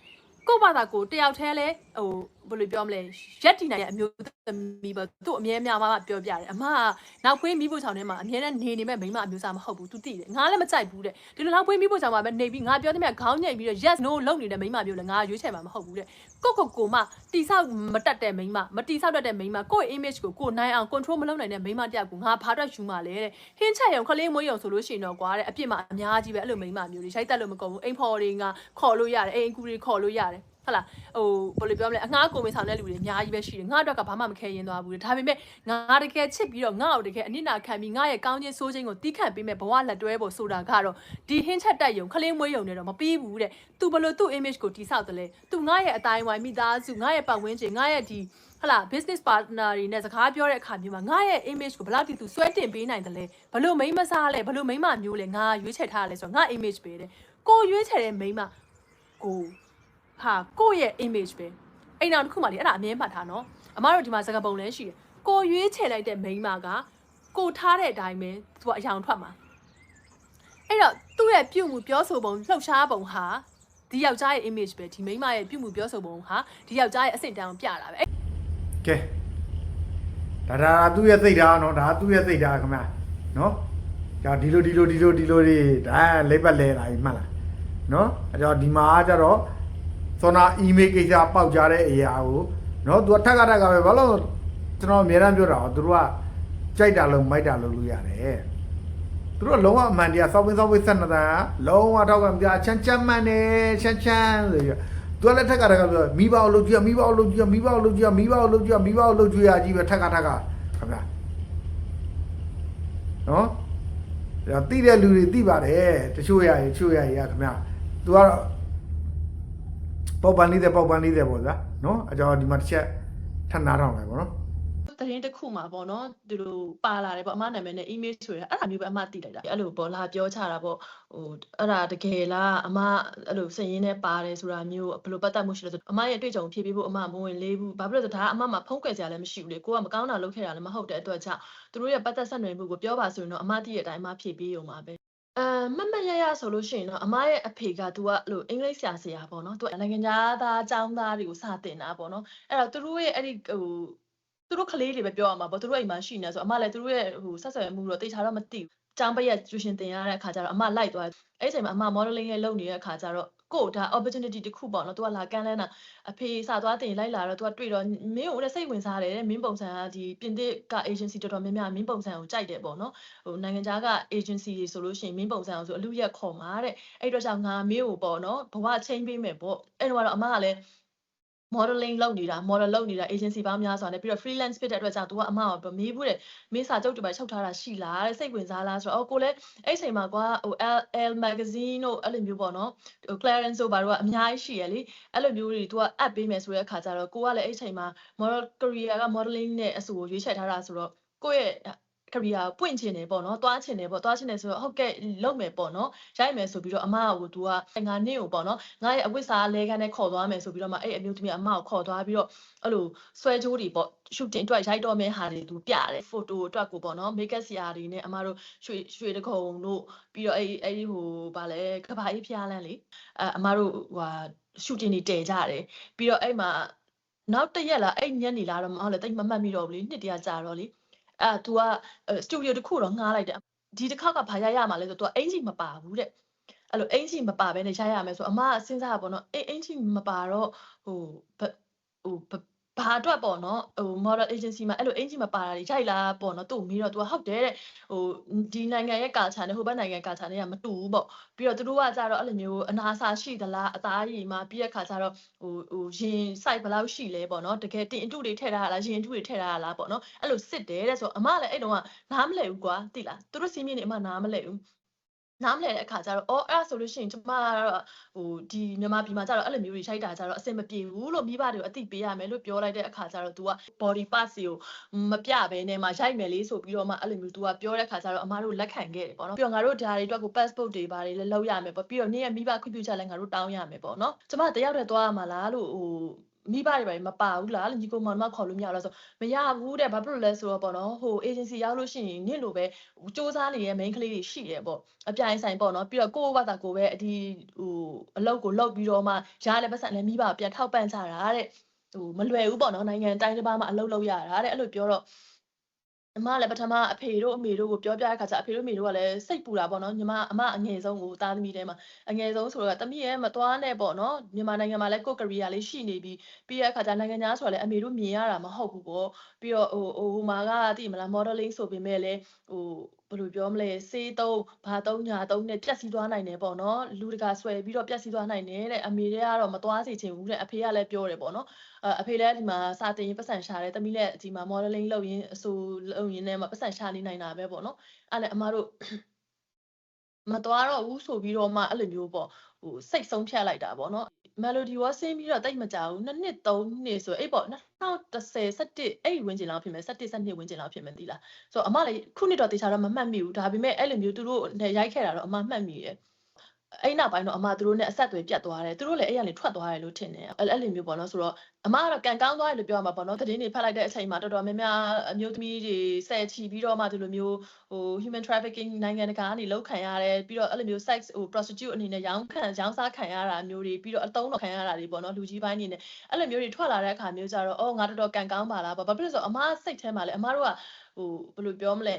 Speaker 3: ကို့ဘာသာကိုတယောက်တည်းလဲဟိုဘယ်လိုပြောမလဲရက်တီနိုင်ရဲ့အမျိုးသမီးပဲသူ့အမြဲအများမှပြောပြတယ်အမကနောက်ခွေးမိဖို့ချောင်းထဲမှာအမြဲတမ်းနေနေမဲ့မိန်းမအမျိုးသားမဟုတ်ဘူး तू သိတယ်ငါလည်းမကြိုက်ဘူးတဲ့ဒီလိုနောက်ခွေးမိဖို့ချောင်းမှာပဲနေပြီးငါပြောတဲ့မြတ်ခေါင်းညိတ်ပြီးတော့ yes no လုံနေတဲ့မိန်းမမျိုးလည်းငါရွေးချယ်မှာမဟုတ်ဘူးတဲ့ ကိုကိုကိုမတိဆောက်မတက်တဲ့မိန်းမမတိဆောက်တတ်တဲ့မိန်းမကိုယ့် image ကိုကိုနိုင်အောင် control မလုပ်နိုင်တဲ့မိန်းမတယောက်ကိုငါဘာတော့ယူမှာလဲတဲ့ဟင်းချက်ရုံခလေးမွေးရုံဆိုလို့ရှိရင်တော့ကွာတဲ့အပြစ်မှာအများကြီးပဲအဲ့လိုမိန်းမမျိုးတွေရိုက်တက်လို့မကုန်ဘူးအိမ်ဖော်တွေကခေါ်လို့ရတယ်အိမ်အကူတွေခေါ်လို့ရတယ် ဟုတ်လားဟိုဘယ်လိုပြောမလဲအငှားကိုမဆောင်တဲ့လူတွေအများကြီးပဲရှိတယ်ငါတော့ကဘာမှမခဲရင်သွားဘူးဒါပေမဲ့ငါတကယ်ချစ်ပြီးတော့ငါ့ကိုတကယ်အနစ်နာခံပြီးငါရဲ့ကောင်းခြင်းဆိုးခြင်းကိုတီးခတ်ပေးမဲ့ဘဝလက်တွဲဖို့ဆိုတာကတော့ဒီဟင်းချက်တက်ယုံခလေးမွေးယုံနဲ့တော့မပြီးဘူးတဲ့သူဘယ်လိုသူ့ image ကိုတိဆောက်တယ်လဲသူငါရဲ့အတိုင်းဝိုင်းမိသားစုငါရဲ့ပတ်ဝန်းကျင်ငါရဲ့ဒီဟလာ business partner တွေနဲ့စကားပြောတဲ့အခါမျိုးမှာငါရဲ့ image ကိုဘယ်လောက်ထိသူဆွဲတင်ပေးနိုင်တယ်လဲဘယ်လိုမိန်းမစားလဲဘယ်လိုမိန်းမမျိုးလဲငါရွေးချယ်ထားရလဲဆိုတော့ငါ image ပဲတဲ့ကိုရွေးချယ်တဲ့မိန်းမကို ဟာကိုယ့်ရဲ့ image ပဲအိမ်တော်တစ်ခုမှလေအဲ့ဒါအမြဲမှတ်ထားနော်အမတို့ဒီမှာစကားပုံလဲရှိတယ်ကိုရွေးချယ်လိုက်တဲ့မိန်းမကကိုထားတဲ့အတိုင်းပဲသူကအယောင်ထွက်မှာအဲ့တော့သူ့ရဲ့ပြုမှုပြောဆိုပုံလှုပ်ရှားပုံဟာဒီယောက်ျားရဲ့ image ပဲဒီမိန်းမရဲ့ပြုမှုပြောဆိုပုံဟာဒီယောက်ျားရဲ့အဆင့်တန်းကိုပြတာပဲ
Speaker 1: ကဲဒါဒါသူ့ရဲ့စိတ်ဓာတ်နော်ဒါသူ့ရဲ့စိတ်ဓာတ်ခင်ဗျာနော်ဒါဒီလိုဒီလိုဒီလိုဒီလိုတွေဒါလက်ပတ်လဲလာပြီမှတ်လားနော်အဲ့တော့ဒီမှာကျတော့ စောနာအီးမေးလ်ကိစ္စပေါက်ကြတဲ့အရာကိုနော်သူကထက်ကထက်ကပဲဘာလို့ကျွန်တော်အများအားပြောတာသူတို့ကကြိုက်တာလို့မိုက်တာလို့လို့ရတယ်သူတို့ကလုံးဝအမှန်တရားစောက်ပင်းစောက်ပင်းဆက်နေတာလုံးဝထောက်ကမပြချမ်းချမ်းမှန်တယ်ချမ်းချမ်းဆိုပြီးသူကလည်းထက်ကထက်ကပြောမိဘအောင်လုပ်ကြည့်မိဘအောင်လုပ်ကြည့်မိဘအောင်လုပ်ကြည့်မိဘအောင်လုပ်ကြည့်မိဘအောင်လုပ်ကြည့်ရကြီးပဲထက်ကထက်ကခင်ဗျာနော်ဒါတိတဲ့လူတွေတိပါတယ်တချို့ရရင်တချို့ရရင်ခင်ဗျာသူကတော့ ပေါက်ပန်းလေးတဲ့ပေါက်ပန်းလေးတဲ့ပေါ့ဗျာနော်အကြောင်းဒီမှာတစ်ချက်ထပ်နားထောင်လိုက်ပေါ့နော်
Speaker 3: သတင်းတစ်ခုမှာပေါ့နော်ဒီလိုပါလာတယ်ပေါ့အမနာမည်နဲ့ email ဆိုရအဲ့ဒါမျိုးပဲအမသိလိုက်တာအဲ့လိုပေါ့လာပြောချတာပေါ့ဟိုအဲ့ဒါတကယ်လားအမအဲ့လိုစည်ရင်းနဲ့ပါတယ်ဆိုတာမျိုးဘယ်လိုပတ်သက်မှုရှိလဲဆိုအမရဲ့အတွေ့အကြုံဖြည့်ပေးဖို့အမမဝင်လေးဘူးဘာဖြစ်လို့လဲဆိုတော့ဒါကအမမှာဖုံးကွယ်စရာလည်းမရှိဘူးလေကိုကမကောင်းတာလုပ်ခဲ့တာလည်းမဟုတ်တဲ့အတွက်ကြောင့်သူတို့ရဲ့ပတ်သက်ဆက်နွယ်မှုကိုပြောပါဆိုရင်တော့အမသိတဲ့အတိုင်းအမဖြည့်ပေးရုံပါပဲ အဲမမရရဆိုလို့ရှိရင်တော့အမရဲ့အဖေကသူကအဲ့လိုအင်္ဂလိပ်ဆရာဆရာပေါ့နော်သူကနိုင်ငံသားအကြောင်းသားတွေကိုစာတင်တာပေါ့နော်အဲ့တော့သူတို့ရဲ့အဲ့ဒီဟိုသူတို့ကလေးတွေပဲပြောရမှာပေါ့သူတို့အိမ်မှာရှိနေဆိုအမလည်းသူတို့ရဲ့ဟိုဆက်ဆံမှုတော့တိတ်ချာတော့မသိဘူးចောင်းပရက်ကျူရှင်တင်ရတဲ့အခါကျတော့အမလိုက်သွားအဲ့ဒီအချိန်မှာအမ modeling ရဲ့လုပ်နေတဲ့အခါကျတော့ ကို့ဒါ opportunity တစ်ခုပေါ့နော်သူကလာကမ်းလန်းတာအဖေစာသွားတင်လိုက်လာတော့သူကတွေ့တော့မင်းကိုလည်းစိတ်ဝင်စားတယ်တဲ့မင်းပုံစံကဒီပြင်သစ်က agency တော်တော်များများမင်းပုံစံကိုကြိုက်တယ်ပေါ့နော်ဟိုနိုင်ငံခြားက agency တွေဆိုလို့ရှိရင်မင်းပုံစံအောင်ဆိုအလူရက်ခေါ်မှာတဲ့အဲ့တော့ကြောင့်ငါမင်းကိုပေါ့နော်ဘဝချင်းပေးမယ်ပေါ့အဲ့တော့အမကလည်း modeling လုပ်နေတာ model လုပ်နေတာ agency ပေါင်းများစွာနဲ့ပြီးတော့ freelance ဖြစ်တဲ့အတွက်ကြောင့် तू ကအမကမေးဘူးတဲ့မေးစာချုပ်တွေပါချုပ်ထားတာရှိလားတဲ့စိတ်ဝင်စားလားဆိုတော့အော်ကိုလည်းအဲ့အချိန်မှာကွာဟို L L magazine တို့အဲ့လိုမျိုးပေါ့နော်ဟို Clarence တို့ဘာတို့ကအများကြီးရှိရလေအဲ့လိုမျိုးတွေ तू ကအပ်ပေးမယ်ဆိုတဲ့အခါကျတော့ကိုကလည်းအဲ့အချိန်မှာ model career က modeling နဲ့အဆူကိုရွေးချယ်ထားတာဆိုတော့ကိုယ့်ရဲ့ career ပွင့်ချင်တယ်ပေါ့နော်သွားချင်တယ်ပေါ့သွားချင်တယ်ဆိုတော့ဟုတ်ကဲ့လုပ်မယ်ပေါ့နော်ရိုက်မယ်ဆိုပြီးတော့အမကဟို तू ကငါနင့်ကိုပေါ့နော်ငါရဲ့အဝိစာလဲခန်းနဲ့ခေါ်သွားမယ်ဆိုပြီးတော့မှအဲ့အမျိုးသမီးအမကိုခေါ်သွားပြီးတော့အဲ့လိုဆွဲကြိုးတွေပေါ့ shooting အတွက်ရိုက်တော့မယ့်ဟာတွေ तू ပြတယ် photo အတွက်ကိုပေါ့နော် makeup ဆရာတွေနဲ့အမတို့ရွှေရွှေတကုံတို့ပြီးတော့အဲ့အဲ့ဒီဟိုဗာလဲကဘာအေးဖျားလန်းလေအဲအမတို့ဟိုဟာ shooting တွေတည်ကြတယ်ပြီးတော့အဲ့မှာနောက်တစ်ရက်လားအဲ့ညနေလားတော့မဟုတ်လေတိတ်မမှတ်မိတော့ဘူးလေနှစ်တရာကြာတော့လေ အဲ तू ကစတူဒီယိုတစ်ခုတော့ငှားလိုက်တယ်ဒီတစ်ခါကဘာရရမှာလဲဆို तू ကအင်ဂျီမပါဘူးတဲ့အဲ့လိုအင်ဂျီမပါဘဲနဲ့ရရမယ်ဆိုအမကစဉ်းစားတာပေါ့နော်အေးအင်ဂျီမပါတော့ဟိုဘဟို ဘဘာအတွက်ပေါ့နော်ဟို model agency မှာအဲ့လိုအင်ဂျီမပါတာတွေရိုက်လာပေါ့နော်သူ့ကိုမေးတော့ तू ကဟုတ်တယ်တဲ့ဟိုဒီနိုင်ငံရဲ့ culture နဲ့ဟိုဘက်နိုင်ငံ culture နဲ့ကမတူဘူးပေါ့ပြီးတော့သူတို့ကကြတော့အဲ့လိုမျိုးအနာစာရှိသလားအသားရည်မှာပြီးတဲ့ခါကျတော့ဟိုဟိုရင် site ဘယ်လောက်ရှိလဲပေါ့နော်တကယ်တင်အတုတွေထည့်ထားရလားရင်အတုတွေထည့်ထားရလားပေါ့နော်အဲ့လိုစစ်တယ်တဲ့ဆိုအမလည်းအဲ့တုန်းကနားမလဲဘူးကွာသိလားသူတို့စီးမြင့်နေအမနားမလဲဘူး နားမလဲတဲ့အခါကျတော့အော်အဲ့ဒါဆိုလို့ရှိရင်ကျမကတော့ဟိုဒီမြန်မာပြည်မှာကျတော့အဲ့လိုမျိုးတွေရှိုက်တာကျတော့အဆင်မပြေဘူးလို့မိဘတွေကိုအသိပေးရမယ်လို့ပြောလိုက်တဲ့အခါကျတော့ तू က body parts ကိုမပြဘဲနဲ့မှရိုက်မယ်လေးဆိုပြီးတော့မှအဲ့လိုမျိုး तू ကပြောတဲ့အခါကျတော့အမတို့လက်ခံခဲ့တယ်ပေါ့နော်ပြီးတော့ငါတို့ဒါတွေအတွက်ကို passport တွေဘာတွေလည်းလုပ်ရမယ်ပေါ့ပြီးတော့နေ့ရက်မိဘခွင့်ပြုချက်လည်းငါတို့တောင်းရမယ်ပေါ့နော်ကျမတယောက်တည်းသွားရမှာလားလို့ဟို မိဘတွေပဲမပါဘူးလားညီကိုမောင်နှမခေါ်လို့မရဘူးလားဆိုမရဘူးတဲ့ဘာဖြစ်လို့လဲဆိုတော့ပေါ့နော်ဟို agency ရောက်လို့ရှိရင်နင့်လိုပဲစူးစမ်းနေတဲ့ main ကလေးတွေရှိတယ်ပေါ့အပြိုင်ဆိုင်ပေါ့နော်ပြီးတော့ကိုယ့်ဘာသာကိုယ်ပဲအဒီဟိုအလုပ်ကိုလုပ်ပြီးတော့မှရတဲ့ပတ်စံနဲ့မိဘပြန်ထောက်ပံ့ကြတာတဲ့ဟိုမလွယ်ဘူးပေါ့နော်နိုင်ငံတိုင်းတစ်ပါးမှာအလုပ်လုပ်ရတာတဲ့အဲ့လိုပြောတော့ အမလည်းပထမအဖေတို့အမေတို့ကိုပြောပြတဲ့ခါကျအဖေတို့အမေတို့ကလည်းစိတ်ပူတာပေါ့နော်ညီမအမအငယ်ဆုံးကိုသားသမီးထဲမှာအငယ်ဆုံးဆိုတော့တမီးရဲ့မသွားနဲ့ပေါ့နော်မြန်မာနိုင်ငံမှာလည်းကိုယ့်ကရီယာလေးရှိနေပြီးပြီးတဲ့အခါကျနိုင်ငံသားဆိုတော့လည်းအမေတို့မြင်ရတာမဟုတ်ဘူးပေါ့ပြီးတော့ဟိုဟိုဟိုမှာကသိမလား modeling ဆိုပေမဲ့လည်းဟို ဘယ်လိုပြောမလဲစေးသုံးဘာသုံးညာသုံးနဲ့ပြက်စီးသွားနိုင်တယ်ပေါ့နော်လူတကာဆွဲပြီးတော့ပြက်စီးသွားနိုင်တယ်တဲ့အမေတွေကတော့မသွားစေချင်ဘူးတဲ့အဖေကလည်းပြောတယ်ပေါ့နော်အအဖေလည်းဒီမှာစာတင်ရင်ပတ်စံရှာတယ်တမီးလည်းဒီမှာ modeling လုပ်ရင်းအဆိုလုပ်ရင်းနဲ့မှာပတ်စံရှာနေနိုင်တာပဲပေါ့နော်အဲ့လည်းအမတို့မတော်တော့ဘူးဆိုပြီးတော့မှအဲ့လိုမျိုးပေါ့ ဟိုစိတ်ဆုံးဖြတ်လိုက်တာပေါ့နော် melody ဝဆင်းပြီးတော့တိတ်မကြဘူးနှစ်နှစ်သုံးနှစ်ဆိုအဲ့ပေါ့2010 17အဲ့ဒီဝင်းကျင်လောက်ဖြစ်မယ်17 12ဝင်းကျင်လောက်ဖြစ်မယ်သိလားဆိုတော့အမလည်းခုနှစ်တော့တေချာတော့မမှတ်မိဘူးဒါပေမဲ့အဲ့လိုမျိုးသူတို့နဲ့ရိုက်ခဲ့တာတော့အမမှတ်မိတယ် အဲ့နောက်ပိုင်းတော့အမသူတို့နဲ့အဆက်အသွယ်ပြတ်သွားတယ်သူတို့လည်းအဲ့ရနေထွက်သွားတယ်လို့ထင်တယ်အဲ့အဲ့လိုမျိုးပေါ့နော်ဆိုတော့အမကတော့ကန်ကောင်းသွားတယ်လို့ပြောရမှာပေါ့နော်သတင်းတွေဖတ်လိုက်တဲ့အချိန်မှာတော်တော်များများအမျိုးသမီးတွေဆယ်ချီပြီးတော့မှဒီလိုမျိုးဟို human trafficking နိုင်ငံတကာကနေလောက်ခံရတယ်ပြီးတော့အဲ့လိုမျိုး sex ဟို prostitute အနေနဲ့ရောင်းခံရောင်းစားခံရတာမျိုးတွေပြီးတော့အတုံးတော်ခံရတာတွေပေါ့နော်လူကြီးပိုင်းအနေနဲ့အဲ့လိုမျိုးတွေထွက်လာတဲ့အခါမျိုးကြတော့အော်ငါတော်တော်ကန်ကောင်းပါလားပေါ့ဘာဖြစ်လို့လဲဆိုတော့အမစိတ်ထဲမှာလေအမတို့ကဟိုဘယ်လိုပြောမလဲ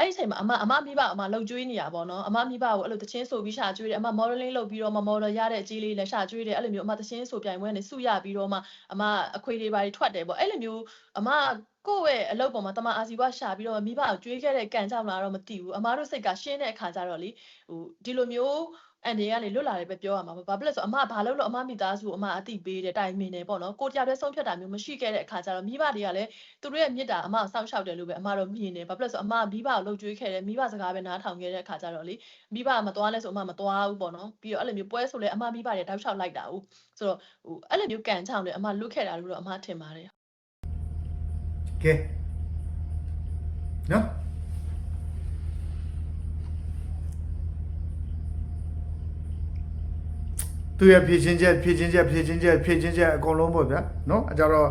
Speaker 3: အဲ့ဒီအချိန်မှာအမအမမိဘအမလှုပ်ကြွေးနေတာပေါ့နော်အမမိဘကိုအဲ့လိုတချင်းဆိုပြီးရှာကြွေးတယ်အမ modeling လုပ်ပြီးတော့မှ model ရတဲ့အကြီးလေးလည်းရှာကြွေးတယ်အဲ့လိုမျိုးအမတချင်းဆိုပြိုင်ပွဲနဲ့စုရပြီးတော့မှအမအခွေတွေပါတွေထွက်တယ်ပေါ့အဲ့လိုမျိုးအမကိုယ့်ရဲ့အလုပ်ပေါ်မှာတမအာစီဝါရှာပြီးတော့မိဘကိုကြွေးခဲ့တဲ့ကံကြောင့်လားတော့မသိဘူးအမတို့စိတ်ကရှင်းတဲ့အခါကျတော့လေဟိုဒီလိုမျိုး အန်ဒီကနေလွတ်လာတယ်ပဲပြောရမှာပေါ့ဘာဖြစ်လဲဆိုအမဘာလို့လို့အမမိသားစုကိုအမအတိပေးတယ်တိုင်မင်တယ်ပေါ့နော်ကိုတရားတဲ့ဆုံးဖြတ်တာမျိုးမရှိခဲ့တဲ့အခါကျတော့မိဘတွေကလည်းသူတို့ရဲ့မြစ်တာအမကိုစောင့်ရှောက်တယ်လို့ပဲအမတော့မြင်တယ်ဘာဖြစ်လို့လဲဆိုအမမိဘကိုလှုပ်ကြွေးခဲ့တယ်မိဘစကားပဲနားထောင်ခဲ့တဲ့အခါကျတော့လေမိဘကမသွားလဲဆိုအမမသွားဘူးပေါ့နော်ပြီးတော့အဲ့လိုမျိုးပွဲဆိုလဲအမမိဘတွေတောက်လျှောက်လိုက်တာဟုတ်ဆိုတော့ဟိုအဲ့လိုမျိုးကန်ချောင်းတယ်အမလွတ်ခဲ့တာလို့တော့အမထင်ပါတယ်
Speaker 1: ကဲနော် သူရဲ့ဖြည့်ချင်းချက်ဖြည့်ချင်းချက်ဖြည့်ချင်းချက်ဖြည့်ချင်းချက်အကုန်လုံးပေါ့ဗျာနော်အကြတော့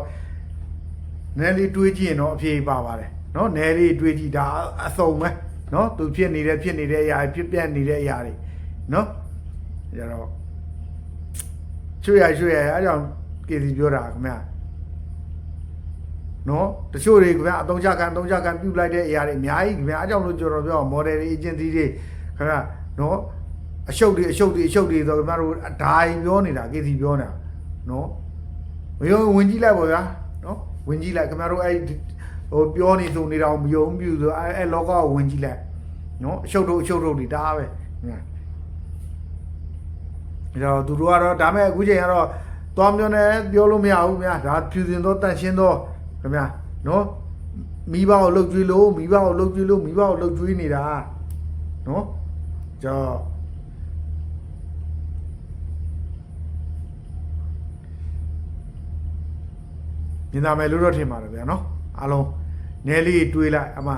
Speaker 1: နယ်လေးတွေးကြည့်ရင်တော့အဖြေပါပါတယ်နော်နယ်လေးတွေးကြည့်ဒါအစုံပဲနော်သူဖြစ်နေတဲ့ဖြစ်နေတဲ့အရာတွေဖြစ်ပြက်နေတဲ့အရာတွေနော်အကြတော့ချွေရချွေရအဲကြောင့်ကေစီပြောတာခင်ဗျာနော်တချို့တွေခင်ဗျာအတုံးချခံအတုံးချခံပြုတ်လိုက်တဲ့အရာတွေအများကြီးခင်ဗျာအားကြောင့်လို့ကျွန်တော်ပြော model တွေ agency တွေခင်ဗျာနော် အရှုပ်တွေအရှုပ်တွေအရှုပ်တွေဆိုခင်ဗျားတို့အဒိုင်ပြောနေတာကေစီပြောနေတာနော်မယုံဝင်ကြည့်လိုက်ပါဗျာနော်ဝင်ကြည့်လိုက်ခင်ဗျားတို့အဲ့ဟိုပြောနေဆိုနေတာကိုမယုံဘူးဆိုအဲ့အဲ့လောကကိုဝင်ကြည့်လိုက်နော်အရှုပ်တို့အရှုပ်တို့တွေဒါပဲခင်ဗျာအဲ့တော့သူတို့ကတော့ဒါမဲ့အခုချိန်ကတော့သွားမျိုးနဲ့ပြောလို့မရဘူးဗျာဒါဖြူစင်သောတန့်ရှင်းသောခင်ဗျာနော်မိဘကိုလှုပ်ကြွေးလို့မိဘကိုလှုပ်ကြွေးလို့မိဘကိုလှုပ်ကြွေးနေတာနော်ကြော မြင်သာမယ်လို့တော့ထင်ပါတယ်ဗျာနော်အားလုံးနဲလေးတွေးလိုက်အမ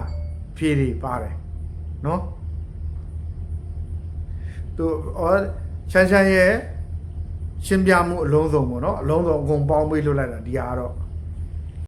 Speaker 1: ဖြေးတွေပါတယ်နော်သူအော်ချမ်းချမ်းရဲ့ရှင်းပြမှုအလုံးစုံပေါ့နော်အလုံးစုံအကုန်ပေါင်းပေးလွတ်လိုက်တာဒီဟာကတော့